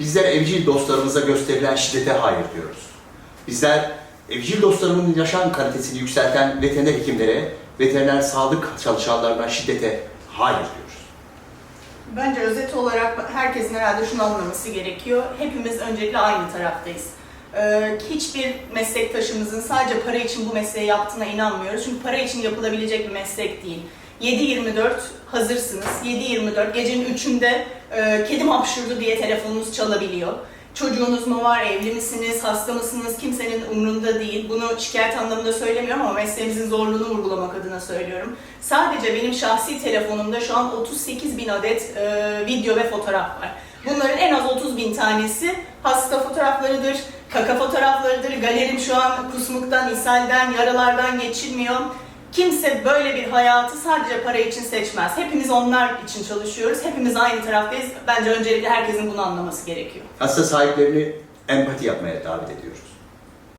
Bizler evcil dostlarımıza gösterilen şiddete hayır diyoruz. Bizler evcil dostlarımın yaşam kalitesini yükselten veteriner hekimlere, veteriner sağlık çalışanlarına şiddete hayır diyoruz. Bence özet olarak herkesin herhalde şunu anlaması gerekiyor. Hepimiz öncelikle aynı taraftayız. Ee, hiçbir meslektaşımızın sadece para için bu mesleği yaptığına inanmıyoruz. Çünkü para için yapılabilecek bir meslek değil. 7-24 hazırsınız. 7-24 gecenin 3'ünde e, kedim hapşurdu diye telefonunuz çalabiliyor. Çocuğunuz mu var, evli misiniz, hasta mısınız kimsenin umrunda değil. Bunu şikayet anlamında söylemiyorum ama mesleğimizin zorluğunu vurgulamak adına söylüyorum. Sadece benim şahsi telefonumda şu an 38 bin adet e, video ve fotoğraf var. Bunların en az 30 bin tanesi hasta fotoğraflarıdır, kaka fotoğraflarıdır. Galerim şu an kusmuktan, ishalden, yaralardan geçilmiyor. Kimse böyle bir hayatı sadece para için seçmez. Hepimiz onlar için çalışıyoruz. Hepimiz aynı taraftayız. Bence öncelikle herkesin bunu anlaması gerekiyor. Hasta sahiplerini empati yapmaya davet ediyoruz.